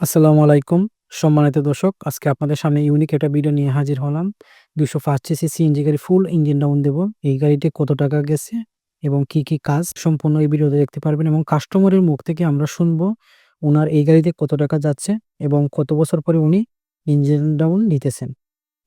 আসসালামু আলাইকুম, সম্মানিত দর্শক, আজকে আপনাদের সামনে ইউনিক একটা ভিডিও নিয়ে হাজির হলাম। দুশো পাঁচ সিসি সিএনজি গাড়ি ফুল ইঞ্জিন ডাউন দেব। এই গাড়িতে কত টাকা গেছে এবং কি কি কাজ সম্পূর্ণ এই ভিডিওতে দেখতে পারবেন এবং কাস্টমারের মুখ থেকে আমরা শুনব ওনার এই গাড়িতে কত টাকা যাচ্ছে এবং কত বছর পরে উনি ইঞ্জিন ডাউন নিতেছেন।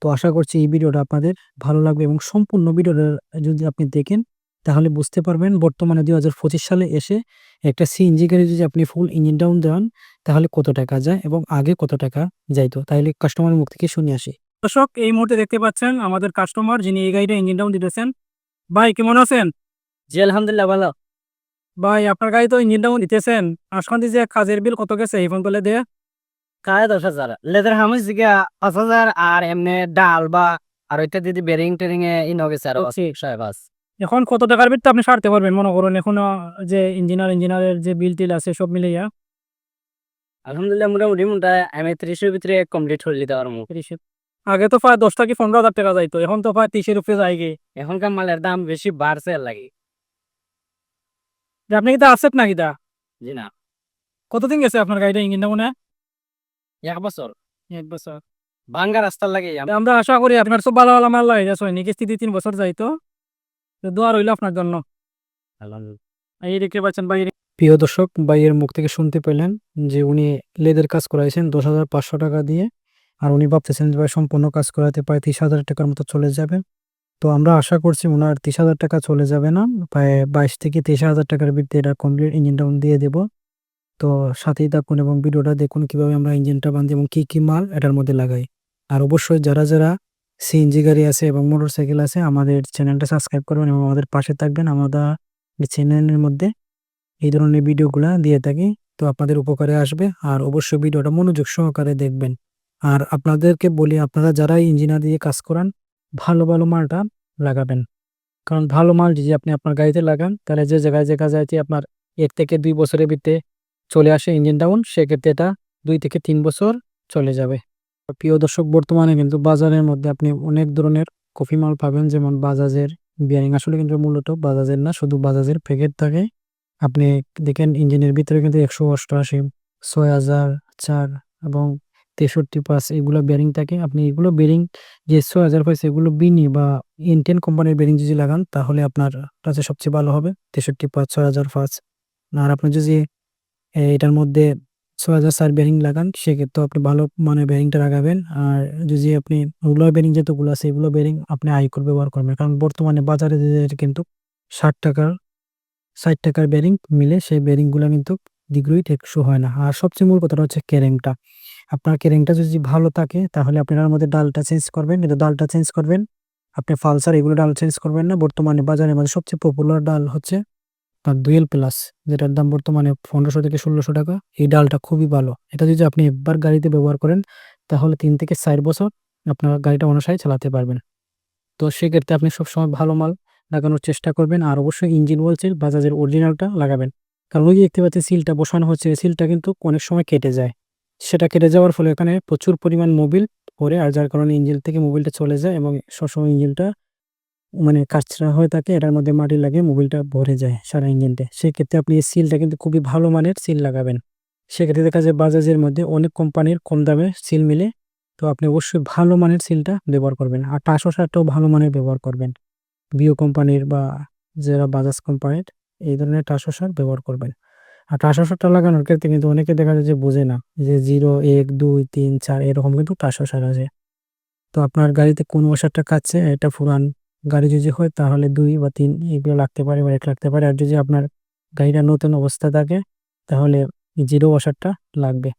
তো আশা করছি এই ভিডিওটা আপনাদের ভালো লাগবে এবং সম্পূর্ণ ভিডিওটা যদি আপনি দেখেন তাহলে বুঝতে পারবেন বর্তমানে দুই হাজার পঁচিশ সালে এসে একটা সিএনজি গাড়ি যদি আপনি ফুল ইঞ্জিন ডাউন দেন তাহলে কত টাকা যায় এবং আগে কত টাকা যাইতো? তাহলে কাস্টমারের মুখ থেকে শুনে আসি। দর্শক এই মুহূর্তে দেখতে পাচ্ছেন আমাদের কাস্টমার যিনি এই গাড়িটা ইঞ্জিন ডাউন দিতেছেন। ভাই কেমন আছেন? জি আলহামদুলিল্লাহ ভালো। ভাই আপনার গাড়ি তো ইঞ্জিন ডাউন দিতেছেন। আশকান্তি যে কাজের বিল কত গেছে? এই ফোন করলে দিয়ে। কায় দশ হাজার। লেদার হামিস দিকে পাঁচ হাজার আর এমনি ডাল বা আর ওইটা দিদি বেরিং টেরিং এ ইন গেছে আর। ছয় পাঁচ এখন কত টাকার বিল তো আপনি সারতে পারবেন মনে করুন এখন যে ইঞ্জিনিয়ার ইঞ্জিনিয়ারের যে বিল টিল আছে সব মিলিয়ে আলহামদুলিল্লাহ মোটামুটি মোটা আমি ত্রিশের ভিতরে কমপ্লিট হয়ে দিতে পারব। তিরিশে আগে তো প্রায় দশ থেকে পনেরো হাজার টাকা যাইতো এখন তো প্রায় তিরিশের উপরে যায় গিয়ে এখনকার মালের দাম বেশি বাড়ছে আর লাগে। আপনি কি তা আসেন নাকি তা? জি না। কতদিন গেছে আপনার গাড়িটা ইঞ্জিন ডাউনে এক বছর। এক বছর। ভাঙ্গা রাস্তার লাগে। আমরা আশা করি আপনার সব ভালো ভালো মাল লাগে যাচ্ছে নাকি স্থিতি তিন বছর যাইতো। দোয়া রইল আপনার জন্য। এই দেখতে পাচ্ছেন বাইরে প্রিয় দর্শক বাইয়ের মুখ থেকে শুনতে পেলেন যে উনি লেদের কাজ করাইছেন দশ হাজার পাঁচশো টাকা দিয়ে আর উনি ভাবতেছেন যে ভাই সম্পূর্ণ কাজ করাতে প্রায় তিরিশ হাজার টাকার মতো চলে যাবে। তো আমরা আশা করছি ওনার তিরিশ হাজার টাকা চলে যাবে না প্রায় বাইশ থেকে তেইশ হাজার টাকার ভিত্তি এটা কমপ্লিট ইঞ্জিন ডাউন দিয়ে দেব। তো সাথেই থাকুন এবং ভিডিওটা দেখুন কীভাবে আমরা ইঞ্জিনটা বাঁধি এবং কি কি মাল এটার মধ্যে লাগাই। আর অবশ্যই যারা যারা সিএনজি গাড়ি আছে এবং মোটর সাইকেল আছে, আমাদের চ্যানেলটা সাবস্ক্রাইব করবেন এবং আমাদের পাশে থাকবেন। আমরা চ্যানেলের মধ্যে এই ধরনের ভিডিওগুলা দিয়ে থাকি, তো আপনাদের উপকারে আসবে। আর অবশ্যই ভিডিওটা মনোযোগ সহকারে দেখবেন। আর আপনাদেরকে বলি, আপনারা যারা ইঞ্জিনিয়ার দিয়ে কাজ করান, ভালো ভালো মালটা লাগাবেন। কারণ ভালো মাল যদি আপনি আপনার গাড়িতে লাগান, তাহলে যে জায়গায় দেখা যায় যে আপনার এক থেকে দুই বছরের ভিতরে চলে আসে ইঞ্জিন ডাউন, সেক্ষেত্রে এটা দুই থেকে তিন বছর চলে যাবে। প্রিয় দর্শক, বর্তমানে কিন্তু বাজারের মধ্যে আপনি অনেক ধরনের কফি মাল পাবেন। যেমন বাজাজের বিয়ারিং আসলে কিন্তু মূলত বাজাজের না, শুধু বাজাজের প্যাকেট থাকে। আপনি দেখেন ইঞ্জিনের ভিতরে কিন্তু একশো অষ্টআশি, ছয় হাজার, চার এবং তেষট্টি পাঁচ এগুলো বেরিং থাকে। আপনি এগুলো বেরিং যে ছয় হাজার পাঁচ এগুলো বিনি বা ইন্টেন কোম্পানির বেরিং যদি লাগান, তাহলে আপনার কাছে সবচেয়ে ভালো হবে তেষট্টি পাঁচ, ছয় হাজার পাঁচ। আর আপনি যদি এটার মধ্যে ছয় হাজার চার লাগান সেক্ষেত্রে আপনি ভালো মানে বেরিংটা লাগাবেন। আর যদি আপনি রুলার বেরিং যেগুলো আছে, এগুলো বেরিং আপনি আইকর ব্যবহার করবেন। কারণ বর্তমানে বাজারে কিন্তু ষাট টাকার ষাট টাকার বেরিং মিলে সেই বেরিংগুলো কিন্তু ডিগ্রি টেকসই হয় না। আর সবচেয়ে মূল কথাটা হচ্ছে কেরিংটা আপনার কেরিংটা যদি ভালো থাকে, তাহলে আপনি এর মধ্যে ডালটা চেঞ্জ করবেন। কিন্তু ডালটা চেঞ্জ করবেন, আপনি ফালসার এগুলো ডাল চেঞ্জ করবেন না। বর্তমানে বাজারের মধ্যে সবচেয়ে পপুলার ডাল হচ্ছে আপনার ডুয়েল প্লাস যেটার দাম বর্তমানে পনেরোশো থেকে ষোলোশো টাকা, এই ডালটা খুবই ভালো। এটা যদি আপনি একবার গাড়িতে ব্যবহার করেন, তাহলে তিন থেকে চার বছর আপনার গাড়িটা অনুসারে চালাতে পারবেন। তো সেক্ষেত্রে আপনি সবসময় ভালো মাল লাগানোর চেষ্টা করবেন, আর অবশ্যই ইঞ্জিন সিল বাজাজের অরিজিনালটা লাগাবেন। কারণ ওই দেখতে পাচ্ছি সিলটা বসানো হচ্ছে সিলটা কিন্তু অনেক সময় কেটে যায়। সেটা কেটে যাওয়ার ফলে এখানে প্রচুর পরিমাণ মোবিল পরে আর যার কারণে ইঞ্জিন থেকে মোবিলটা চলে যায় এবং সবসময় ইঞ্জিনটা মানে কাচরা হয়ে থাকে, এটার মধ্যে মাটি লাগে মোবিলটা ভরে যায় সারা ইঞ্জিনটা সেক্ষেত্রে আপনি এই সিলটা কিন্তু খুবই ভালো মানের সিল লাগাবেন। সেক্ষেত্রে দেখা যায় বাজাজের মধ্যে অনেক কোম্পানির কম দামে সিল মিলে, তো আপনি অবশ্যই ভালো মানের সিলটা ব্যবহার করবেন। আর টাসো সারটাও ভালো মানের ব্যবহার করবেন। বিও কোম্পানির বা যারা বাজাজ কোম্পানির, এই ধরনের টাসো সার ব্যবহার করবেন। আর টাসো সারটা লাগানোর ক্ষেত্রে কিন্তু অনেকে দেখা যায় যে বোঝে না যে জিরো, এক, দুই, তিন, চার, এরকম কিন্তু টাসো সার আছে। তো আপনার গাড়িতে কোন ওয়াশারটা কাটছে, এটা পুরান গাড়ি যদি হয় তাহলে দুই বা তিন এগুলো লাগতে পারে বা এক লাগতে পারে। আর যদি আপনার গাড়িটা নতুন অবস্থা থাকে, তাহলে জিরো ওয়াশারটা লাগবে।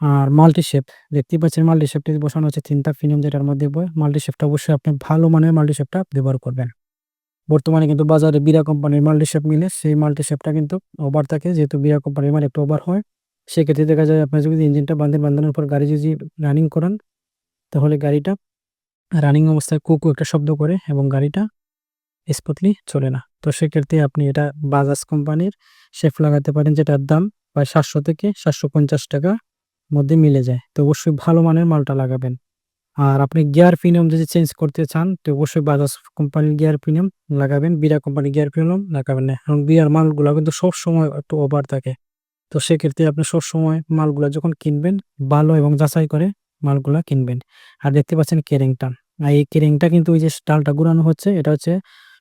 আর মাল্টি শেপ দেখতেই পাচ্ছেন মাল্টি শেপটি বসানো হচ্ছে তিনটা ফিনিয়ম যেটার মধ্যে বই মাল্টি শেপটা অবশ্যই আপনি ভালো মানের মাল্টি শেপটা ব্যবহার করবেন। বর্তমানে কিন্তু বাজারে বিরা কোম্পানির মাল্টি শেপ মিলে সেই মাল্টি শেপটা কিন্তু ওভার থাকে। যেহেতু বিরা কোম্পানির মাল একটু ওভার হয়, সেক্ষেত্রে দেখা যায় আপনার যদি ইঞ্জিনটা বাঁধেন বাঁধানোর পর গাড়ি যদি রানিং করান, তাহলে গাড়িটা রানিং অবস্থায় কুকু একটা শব্দ করে এবং গাড়িটা স্মুথলি চলে না। তো সেক্ষেত্রে আপনি এটা বাজাজ কোম্পানির শেফ লাগাতে পারেন যেটার দাম প্রায় সাতশো থেকে সাতশো পঞ্চাশ টাকা মধ্যে মিলে যায়। তো অবশ্যই ভালো মানের মালটা লাগাবেন। আর আপনি গিয়ার প্রিমিয়াম যদি চেঞ্জ করতে চান, তো অবশ্যই বাজাজ কোম্পানির গিয়ার প্রিমিয়াম লাগাবেন, বিরা কোম্পানির গিয়ার প্রিমিয়াম লাগাবেন না। এবং বিয়ার মালগুলো কিন্তু সব সময় একটু ওভার থাকে। তো সেক্ষেত্রে আপনি সবসময় মালগুলো যখন কিনবেন, ভালো এবং যাচাই করে মালগুলা কিনবেন। আর দেখতে পাচ্ছেন কেরিংটা। আর এই কেরিংটা কিন্তু ওই যে ডালটা ঘুরানো হচ্ছে, এটা হচ্ছে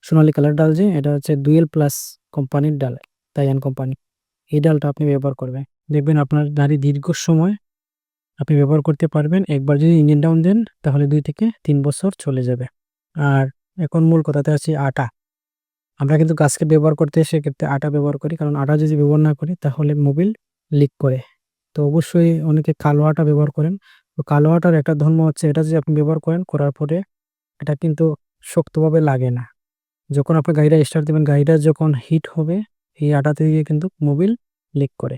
সোনালী কালার ডাল যে, এটা হচ্ছে দুয়েল প্লাস কোম্পানির ডাল, তাইয়ান কোম্পানি। এই ডালটা আপনি ব্যবহার করবেন। দেখবেন আপনার গাড়ি দীর্ঘ সময় আপনি ব্যবহার করতে পারবেন। একবার যদি ইঞ্জিন ডাউন দেন, তাহলে দুই থেকে তিন বছর চলে যাবে। আর এখন মূল কথাতে আছে আটা। আমরা কিন্তু গাছকে ব্যবহার করতে সেক্ষেত্রে আটা ব্যবহার করি, কারণ আটা যদি ব্যবহার না করি, তাহলে মোবিল লিক করে। তো অবশ্যই অনেকে কালো আটা ব্যবহার করেন। তো কালো আটার একটা ধর্ম হচ্ছে এটা যদি আপনি ব্যবহার করেন, করার পরে এটা কিন্তু শক্তভাবে লাগে না। যখন আপনি গাড়িটা স্টার্ট দেবেন, গাড়িটা যখন হিট হবে, এই আটাতে দিয়ে কিন্তু মোবিল লিক করে।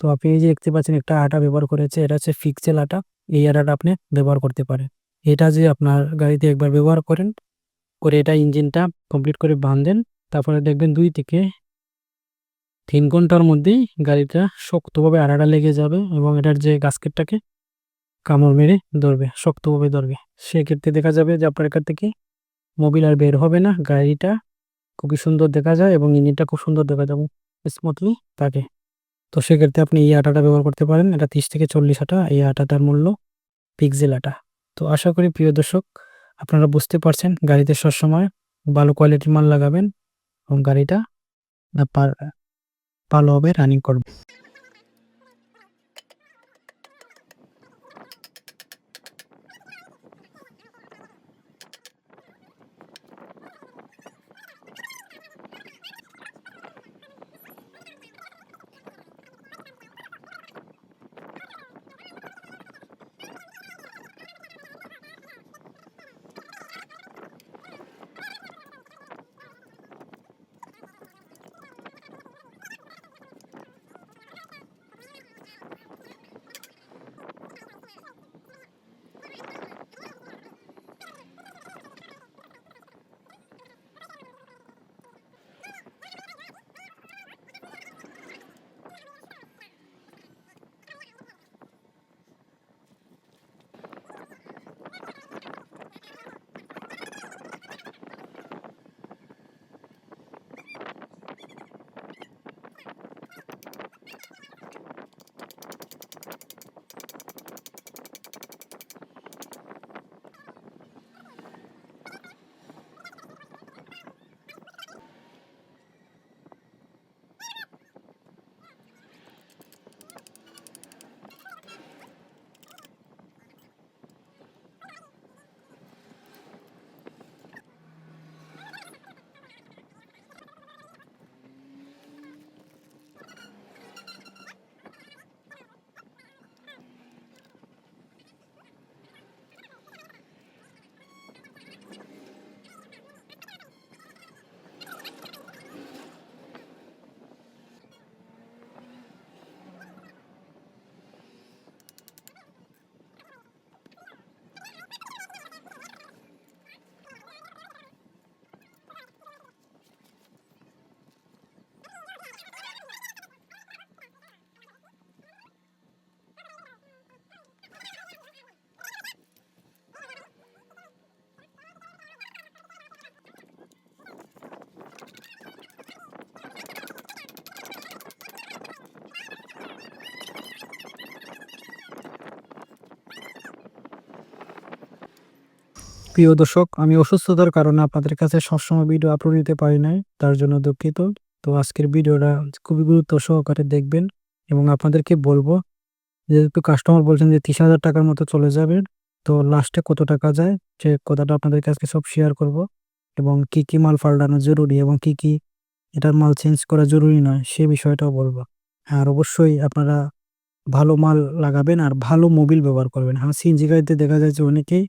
তো আপনি এই যে দেখতে পাচ্ছেন একটা আটা ব্যবহার করেছে, এটা হচ্ছে ফিক্সেল আটা, এই আটাটা আপনি ব্যবহার করতে পারেন। এটা যে আপনার গাড়িতে একবার ব্যবহার করেন, করে এটা ইঞ্জিনটা কমপ্লিট করে বাঁধেন, তারপরে দেখবেন দুই থেকে তিন ঘণ্টার মধ্যেই গাড়িটা শক্তভাবে আড়াটা লেগে যাবে এবং এটার যে গাস্কেটটাকে কামড় মেরে ধরবে, শক্তভাবে ধরবে। সেক্ষেত্রে দেখা যাবে যে আপনার এখান থেকে মোবিল আর বের হবে না, গাড়িটা খুবই সুন্দর দেখা যায় এবং ইঞ্জিনটা খুব সুন্দর দেখা যাবে স্মুথলি থাকে। তো সেক্ষেত্রে আপনি এই আটাটা ব্যবহার করতে পারেন, এটা তিরিশ থেকে চল্লিশ আটা, এই আটাটার মূল্য পিক্সেল আটা। তো আশা করি প্রিয় দর্শক, আপনারা বুঝতে পারছেন গাড়িতে সবসময় ভালো কোয়ালিটির মাল লাগাবেন এবং গাড়িটা আপনার ভালোভাবে রানিং করবে। প্রিয় দর্শক, আমি অসুস্থতার কারণে আপনাদের কাছে সবসময় ভিডিও আপলোড দিতে পারি নাই, তার জন্য দুঃখিত। তো আজকের ভিডিওটা খুবই গুরুত্ব সহকারে দেখবেন এবং আপনাদেরকে বলব, যেহেতু কাস্টমার বলছেন যে তিরিশ হাজার টাকার মতো চলে যাবে, তো লাস্টে কত টাকা যায়, সে কথাটা আপনাদের কাছে সব শেয়ার করব এবং কি কি মাল পাল্টানো জরুরি এবং কি কি এটার মাল চেঞ্জ করা জরুরি নয়, সে বিষয়টাও বলব। আর অবশ্যই আপনারা ভালো মাল লাগাবেন আর ভালো মোবিল ব্যবহার করবেন। হ্যাঁ সিএনজি গাড়িতে দেখা যায় যে অনেকেই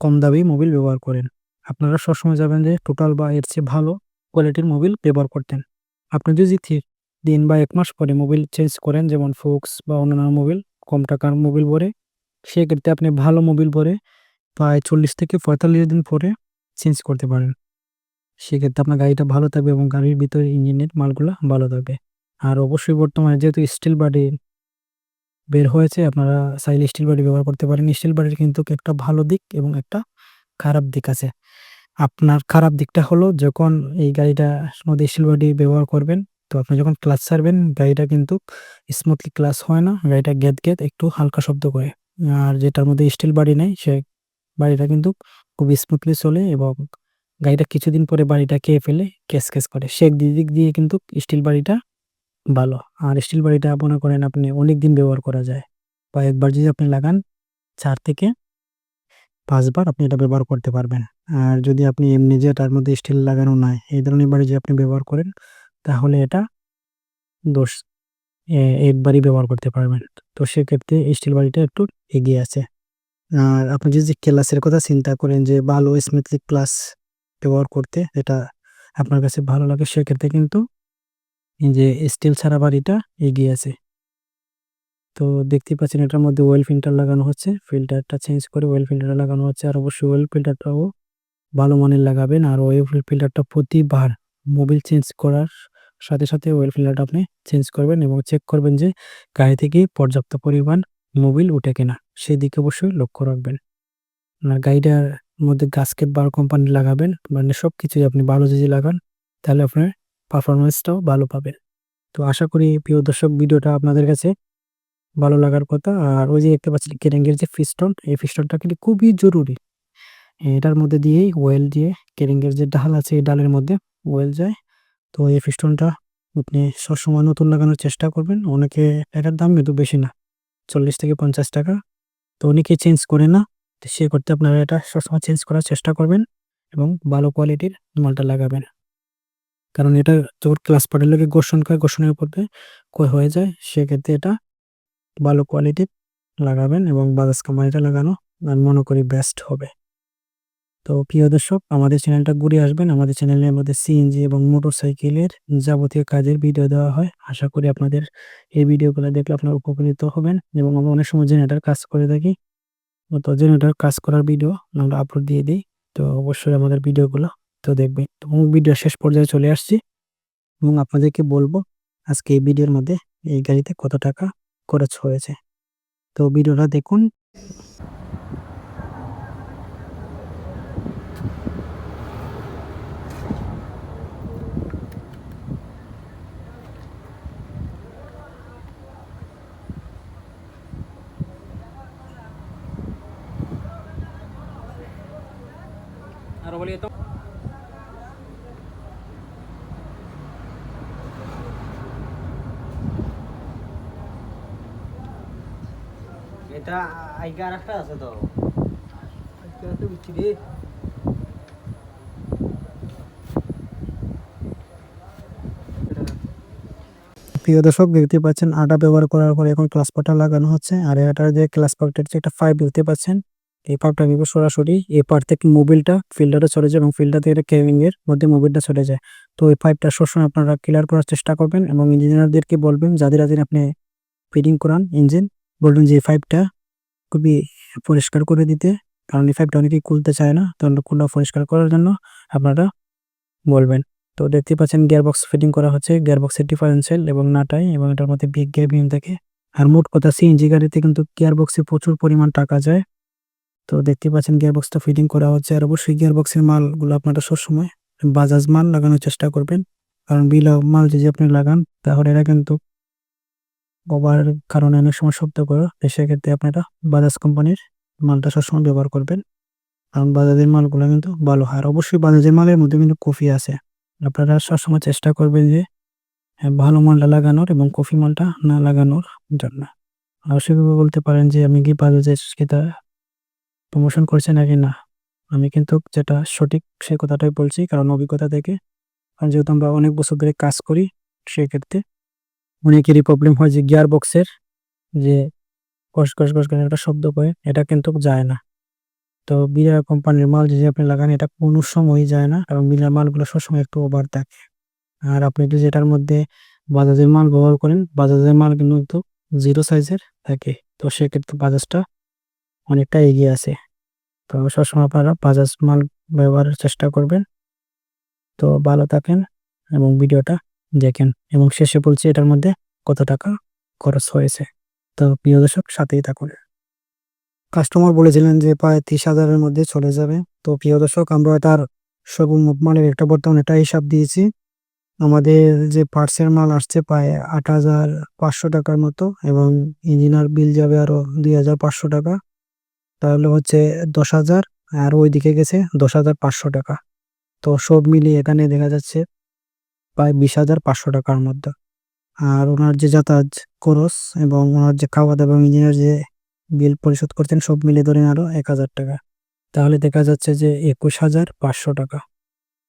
কম দামি মোবিল ব্যবহার করেন। আপনারা সবসময় যাবেন যে টোটাল বা এর চেয়ে ভালো কোয়ালিটির মোবিল ব্যবহার করতেন। আপনি যদি দিন বা এক মাস পরে মোবিল চেঞ্জ করেন, যেমন ফোক্স বা অন্যান্য মোবিল, কম টাকার মোবিল পরে সেক্ষেত্রে আপনি ভালো মোবিল পরে প্রায় চল্লিশ থেকে পঁয়তাল্লিশ দিন পরে চেঞ্জ করতে পারেন। সেক্ষেত্রে আপনার গাড়িটা ভালো থাকবে এবং গাড়ির ভিতরে ইঞ্জিনের মালগুলো ভালো থাকবে। আর অবশ্যই বর্তমানে যেহেতু স্টিল বাডি বের হয়েছে, আপনারা চাইলে স্টিল বাড়ি ব্যবহার করতে পারেন। স্টিল বাড়ির কিন্তু একটা ভালো দিক এবং একটা খারাপ দিক আছে। আপনার খারাপ দিকটা হলো, যখন এই গাড়িটার মধ্যে স্টিল বাড়ি ব্যবহার করবেন, তো আপনি যখন ক্লাচ ছাড়বেন, গাড়িটা কিন্তু স্মুথলি ক্লাচ হয় না, গাড়িটা গেত গেত একটু হালকা শব্দ করে। আর যেটার মধ্যে স্টিল বাড়ি নেই, সে বাড়িটা কিন্তু খুব স্মুথলি চলে এবং গাড়িটা কিছুদিন পরে বাড়িটা খেয়ে ফেলে, কেস কেস করে। সে দিক দিয়ে কিন্তু স্টিল বাড়িটা ভালো। আর স্টিল বাড়িটা মনে করেন আপনি অনেক দিন ব্যবহার করা যায়। বা একবার যদি আপনি লাগান, চার থেকে পাঁচবার আপনি এটা ব্যবহার করতে পারবেন। আর যদি আপনি এমনি যে তার মধ্যে স্টিল লাগানো নাই, এই ধরনের বাড়ি যদি আপনি ব্যবহার করেন, তাহলে এটা দোষ একবারই ব্যবহার করতে পারবেন। তো সেক্ষেত্রে স্টিল বাড়িটা একটু এগিয়ে আছে। আর আপনি যদি ক্লাসের কথা চিন্তা করেন যে ভালো স্মুথলি ক্লাস ব্যবহার করতে এটা আপনার কাছে ভালো লাগে, সেক্ষেত্রে কিন্তু যে স্টিল ছাড়া বাড়িটা এগিয়ে আছে। তো দেখতে পাচ্ছেন এটার মধ্যে ওয়েল ফিল্টার লাগানো হচ্ছে। ফিল্টারটা চেঞ্জ করে ওয়েল ফিল্টার লাগানো হচ্ছে। আর অবশ্যই ওয়েল ফিল্টারটাও ভালো মানের লাগাবেন। আর ওয়েল ফিল্টারটা প্রতিবার মোবিল চেঞ্জ করার সাথে সাথে ওয়েল ফিল্টারটা আপনি চেঞ্জ করবেন এবং চেক করবেন যে গাড়ি থেকে পর্যাপ্ত পরিমাণ মোবিল উঠে কিনা। সেদিকে অবশ্যই লক্ষ্য রাখবেন। আর গাড়িটার মধ্যে গাস্কেট বার কোম্পানি লাগাবেন। মানে সব কিছুই আপনি ভালো যদি লাগান, তাহলে আপনার পারফরমেন্সটাও ভালো পাবেন। তো আশা করি প্রিয় দর্শক, ভিডিওটা আপনাদের কাছে ভালো লাগার কথা। আর ওই যে দেখতে পাচ্ছেন কেরেঙ্গের যে ফিস্টন, এই ফিস্টনটা কিন্তু খুবই জরুরি। এটার মধ্যে দিয়েই ওয়েল দিয়ে কেরেঙ্গের যে ডাল আছে, এই ডালের মধ্যে ওয়েল যায়। তো এই ফিস্টনটা আপনি সবসময় নতুন লাগানোর চেষ্টা করবেন। অনেকে এটার দাম কিন্তু বেশি না, চল্লিশ থেকে পঞ্চাশ টাকা। তো অনেকে চেঞ্জ করে না সে করতে আপনারা এটা সবসময় চেঞ্জ করার চেষ্টা করবেন এবং ভালো কোয়ালিটির মালটা লাগাবেন। কারণ এটা যখন ক্লাস পার্টের লোকে গোষণ করে গোষণের উপর দিয়ে হয়ে যায়, সেক্ষেত্রে এটা ভালো কোয়ালিটির লাগাবেন এবং বাজাজ কোম্পানিটা লাগানো আমি মনে করি বেস্ট হবে। তো প্রিয় দর্শক, আমাদের চ্যানেলটা ঘুরে আসবেন। আমাদের চ্যানেলের মধ্যে সিএনজি এবং মোটরসাইকেলের যাবতীয় কাজের ভিডিও দেওয়া হয়। আশা করি আপনাদের এই ভিডিওগুলো দেখলে আপনারা উপকৃত হবেন এবং আমরা অনেক সময় জেনারেটার কাজ করে থাকি। তো জেনারেটার কাজ করার ভিডিও আমরা আপলোড দিয়ে দিই। তো অবশ্যই আমাদের ভিডিওগুলো তো দেখবেন, এবং ভিডিও শেষ পর্যায়ে চলে আসছি। এবং আপনাদেরকে বলব, আজকে এই ভিডিওর মধ্যে এই গাড়িতে কত টাকা খরচ হয়েছে। তো ভিডিওটা দেখুন। আরও বলি তো। প্রিয় দর্শক, দেখতে পাচ্ছেন আটা ব্যবহার করার পরে এখন ক্লাস পাটা লাগানো হচ্ছে। আর এটার যে ক্লাস পাকটা হচ্ছে একটা পাইপ দেখতে পাচ্ছেন। এই পাইপটা নিব সরাসরি। এই পার থেকে মোবিলটা ফিল্টারে চলে যায় এবং ফিল্টার থেকে কেবিং এর মধ্যে মোবিলটা চলে যায়। তো এই পাইপটা সবসময় আপনারা ক্লিয়ার করার চেষ্টা করবেন এবং ইঞ্জিনিয়ারদেরকে বলবেন, যাদের যাদের আপনি ফিটিং করান ইঞ্জিন বলবেন যে এই পাইপটা খুবই পরিষ্কার করে দিতে। কারণ পাইপটা অনেকেই খুলতে চায় না, তো খুলা পরিষ্কার করার জন্য আপনারা বলবেন। তো দেখতে পাচ্ছেন গিয়ারবক্স ফিটিং করা হচ্ছে গিয়ারবক্সের ডিফারেন্সিয়াল এবং নাটাই এবং এটার মধ্যে বিগ বিম থাকে। আর মোট কথা সিএনজি গাড়িতে কিন্তু গিয়ারবক্সে প্রচুর পরিমাণ টাকা যায়। তো দেখতে পাচ্ছেন গিয়ারবক্সটা ফিটিং করা হচ্ছে আর অবশ্যই গিয়ারবক্সের মালগুলো আপনারা সবসময় বাজাজ মাল লাগানোর চেষ্টা করবেন। কারণ বিল মাল যদি আপনি লাগান, তাহলে এরা কিন্তু ওভার কারণে অনেক সময় শব্দ করে সেক্ষেত্রে আপনারা বাজাজ কোম্পানির মালটা সবসময় ব্যবহার করবেন। কারণ বাজাজের মালগুলো কিন্তু ভালো হয়। আর অবশ্যই বাজাজের মালের মধ্যে কিন্তু কফি আছে। আপনারা সবসময় চেষ্টা করবেন যে হ্যাঁ, ভালো মালটা লাগানোর এবং কফি মালটা না লাগানোর জন্য। সেভাবে বলতে পারেন যে আমি কি বাজাজের সেটা প্রমোশন করছে নাকি না? আমি কিন্তু যেটা সঠিক সে কথাটাই বলছি। কারণ অভিজ্ঞতা থেকে কারণ যেহেতু আমরা অনেক বছর ধরে কাজ করি সেক্ষেত্রে অনেকেরই প্রবলেম হয় যে গিয়ার বক্সের যে কস কস কস একটা শব্দ করে এটা কিন্তু যায় না। তো বিরা কোম্পানির মাল যদি আপনি লাগান, এটা কোনো সময়ই যায় না কারণ বিরা মালগুলো সবসময় একটু ওভার থাকে। আর আপনি যদি যেটার মধ্যে বাজাজের মাল ব্যবহার করেন, বাজাজের মাল কিন্তু জিরো সাইজের থাকে। তো সেক্ষেত্রে বাজাজটা অনেকটা এগিয়ে আছে। তো সবসময় আপনারা বাজাজ মাল ব্যবহারের চেষ্টা করবেন। তো ভালো থাকেন এবং ভিডিওটা দেখেন, এবং শেষে বলছি এটার মধ্যে কত টাকা খরচ হয়েছে। তো প্রিয় দর্শক, সাথেই থাকুন। কাস্টমার বলেছিলেন যে প্রায় তিরিশ হাজারের মধ্যে চলে যাবে। তো প্রিয় দর্শক, আমরা এটার সব মানের একটা বর্তমানে একটা হিসাব দিয়েছি। আমাদের যে পার্টসের মাল আসছে প্রায় আট হাজার পাঁচশো টাকার মতো, এবং ইঞ্জিনার বিল যাবে আরও দুই হাজার পাঁচশো টাকা। তাহলে হচ্ছে দশ হাজার, আর ওইদিকে গেছে দশ হাজার পাঁচশো টাকা। তো সব মিলিয়ে এখানে দেখা যাচ্ছে প্রায় বিশ হাজার পাঁচশো টাকার মধ্যে। আর ওনার যে যাতায়াত খরচ এবং ওনার যে খাওয়া দাওয়া এবং ইঞ্জিনিয়ার যে বিল পরিশোধ করতেন সব মিলে ধরেন আরও এক হাজার টাকা। তাহলে দেখা যাচ্ছে যে একুশ হাজার পাঁচশো টাকা।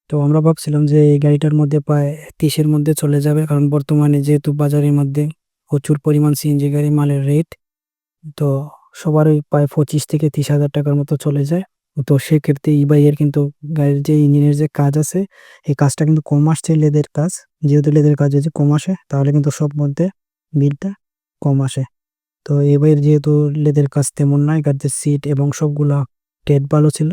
তো আমরা ভাবছিলাম যে এই গাড়িটার মধ্যে প্রায় তিরিশের মধ্যে চলে যাবে, কারণ বর্তমানে যেহেতু বাজারের মধ্যে প্রচুর পরিমাণ সিএনজি গাড়ি, মালের রেট তো সবারই প্রায় পঁচিশ থেকে তিরিশ হাজার টাকার মতো চলে যায়। তো সেক্ষেত্রে ই বাইয়ের কিন্তু গাড়ির যে ইঞ্জিনের যে কাজ আছে, এই কাজটা কিন্তু কম আসছে লেদের কাজ। যেহেতু লেদের কাজ যদি কম আসে তাহলে কিন্তু সব মধ্যে বিলটা কম আসে তো এবার যেহেতু লেদের কাজ তেমন নয় গাড়িতে সিট এবং সবগুলা টেট ভালো ছিল,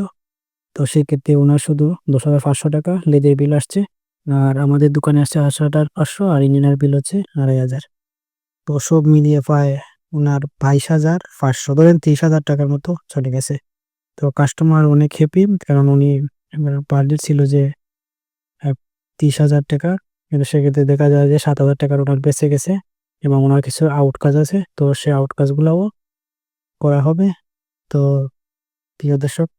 তো সেক্ষেত্রে ওনার শুধু দশ হাজার পাঁচশো টাকা লেদের বিল আসছে। আর আমাদের দোকানে আসছে আটশো হাজার পাঁচশো, আর ইঞ্জিনিয়ার বিল হচ্ছে আড়াই হাজার। তো সব মিলিয়ে প্রায় ওনার বাইশ হাজার পাঁচশো, ধরেন তিরিশ হাজার টাকার মতো চলে গেছে। তো কাস্টমার অনেক হ্যাপি কারণ উনি বাজেট ছিল যে তিরিশ হাজার টাকা। কিন্তু সেক্ষেত্রে দেখা যায় যে সাত হাজার টাকার ওনার বেঁচে গেছে এবং ওনার কিছু আউট কাজ আছে। তো সে আউট কাজগুলোও করা হবে। তো প্রিয় দর্শক,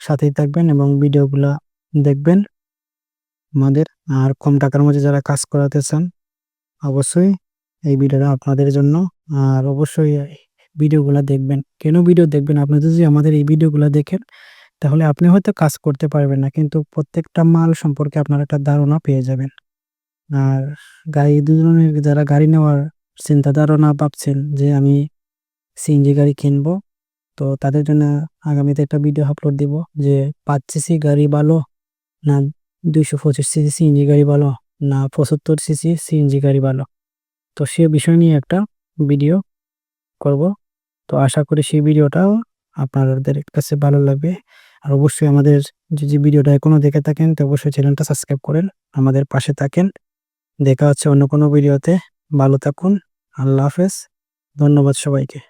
সাথেই থাকবেন এবং ভিডিওগুলা দেখবেন। আমাদের আর কম টাকার মধ্যে যারা কাজ করাতে চান, অবশ্যই এই ভিডিওটা আপনাদের জন্য। আর অবশ্যই ভিডিওগুলা দেখবেন। কেন ভিডিও দেখবেন? আপনি যদি আমাদের এই ভিডিওগুলো দেখেন, তাহলে আপনি হয়তো কাজ করতে পারবেন না, কিন্তু প্রত্যেকটা মাল সম্পর্কে আপনার একটা ধারণা পেয়ে যাবেন। আর গাড়ি, দুজনের যারা গাড়ি নেওয়ার চিন্তা ধারণা ভাবছেন যে আমি সিএনজি গাড়ি কিনবো, তো তাদের জন্য আগামীতে একটা ভিডিও আপলোড দিব যে পাঁচ সিসি গাড়ি ভালো না দুইশো পঁচিশ সিসি সিএনজি গাড়ি ভালো না পঁচাত্তর সিসি সিএনজি গাড়ি ভালো? তো সে বিষয় নিয়ে একটা ভিডিও করব। তো আশা করি সেই ভিডিওটাও আপনাদের কাছে ভালো লাগবে। আর অবশ্যই আমাদের যে যে ভিডিওটা এখনও দেখে থাকেন, তো অবশ্যই চ্যানেলটা সাবস্ক্রাইব করেন, আমাদের পাশে থাকেন। দেখা হচ্ছে অন্য কোনো ভিডিওতে। ভালো থাকুন। আল্লাহ হাফেজ। ধন্যবাদ সবাইকে।